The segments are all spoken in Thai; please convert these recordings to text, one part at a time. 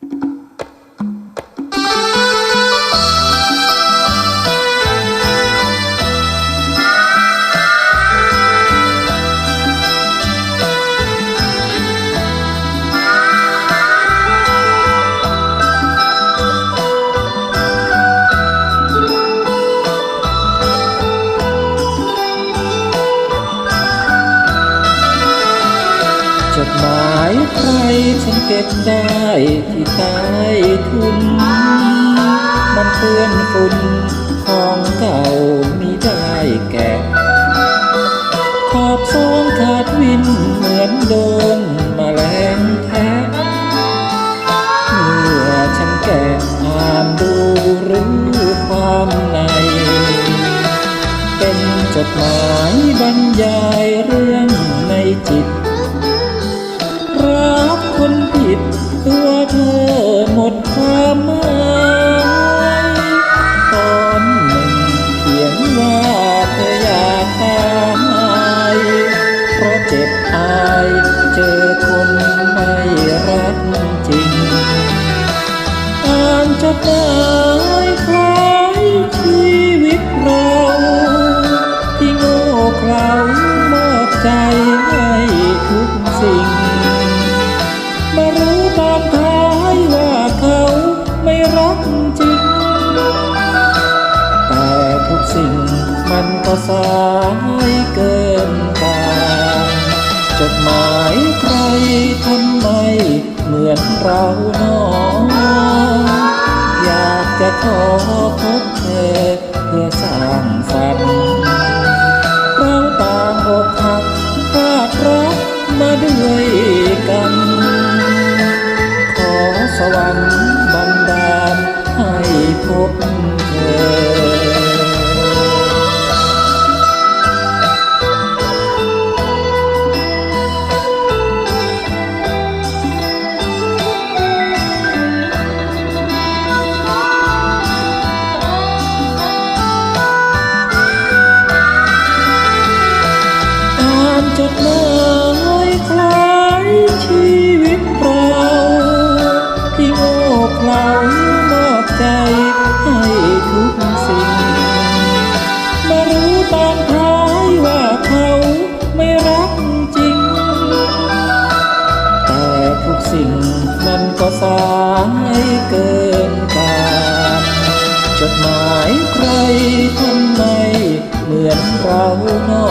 จ ดหมายใครฉันเก็บได้ที่ใต้ทุน มันเปื้อนฝุ่นของเก่ามีได้แกะขอบซองขาดวินเหมือนโดน เธอหมดความหมายตอนหนึ่งเขียนว่าเธออยากตายเพราะเจ็บอายเจอคนไม่รักจริงอ่านจดหม รู้ตอนท้ายว่าเขาไม่รักจริง แต่ทุกสิ่งมันก็สายเกินการจดหมายใครทำไมเหมือนเราหนอ อยากจะขอพบเธอเพื่อสร้างฝันเราต่างอกหักพลาดรักมาด้วยกัน สวรรค์บันดาลให้พบเธออ่านจดหมาย มันก็สายเกินการจดหมายใครทำไมเหมือนเราหนอ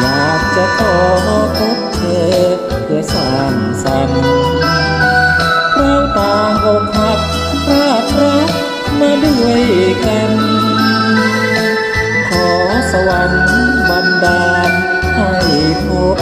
อยากจะขอพบเธอเพื่อสร้างสรรค์เราต่างอกหักพลาดรักมาด้วยกัน ขอสวรรค์บันดาลให้พบ